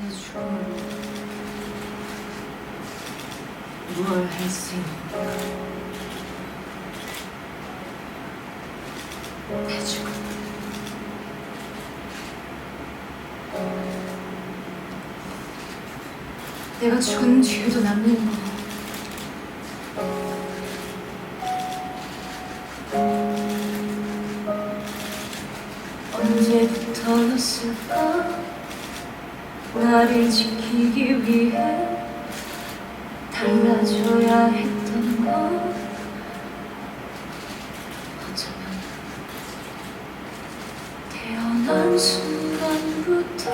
내 죽음을 무얼 할수 있는가? 내 죽음. 내가 죽은 뒤에도 남는 거. 언제부터였을까? 나를 지키기 위해 달라져야 했던 거. 어쩌면 태어난 순간부터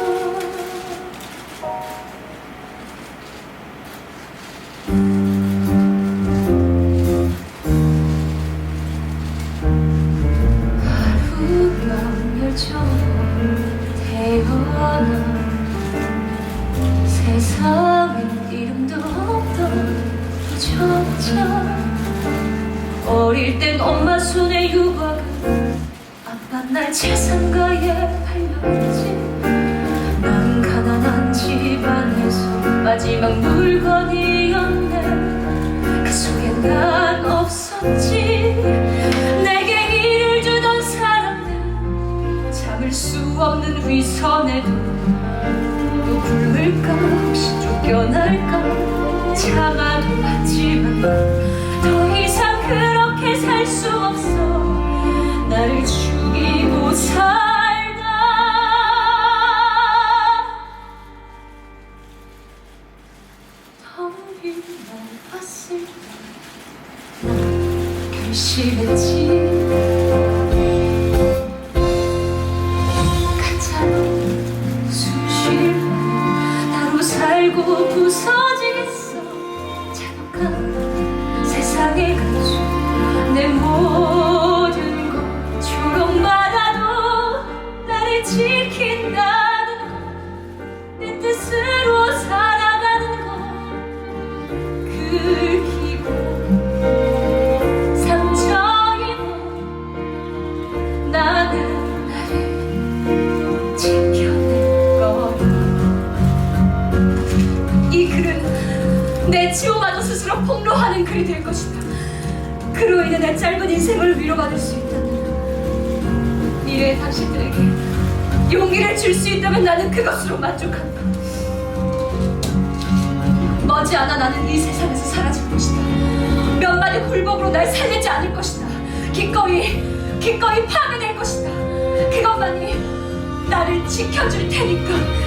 하루병 열정을 태어나 부정자 어릴 땐 엄마 손에 유박은 아빠 날 재산가에 팔렸지. 난 가난한 집안에서 마지막 물건이었네. 그 속에 난 없었지. 내게 일을 주던 사람들. 참을 수 없는 위선에도 또 굶을까? 혹시 쫓겨날까 참아도 봤지만 더 이상 그렇게 살 수 없어. 나를 죽이고 살다. 텅빈 날 봤을 때 결심했지 嗯。 폭로하는 글이 될 것이다. 그로 인해 내 짧은 인생을 위로받을 수 있다면 미래의 당신들에게 용기를 줄 수 있다면 나는 그것으로 만족한다. 머지않아 나는 이 세상에서 사라질 것이다. 몇 마디 굴복으로 날 살리지 않을 것이다. 기꺼이 기꺼이 파괴될 것이다. 그것만이 나를 지켜줄 테니까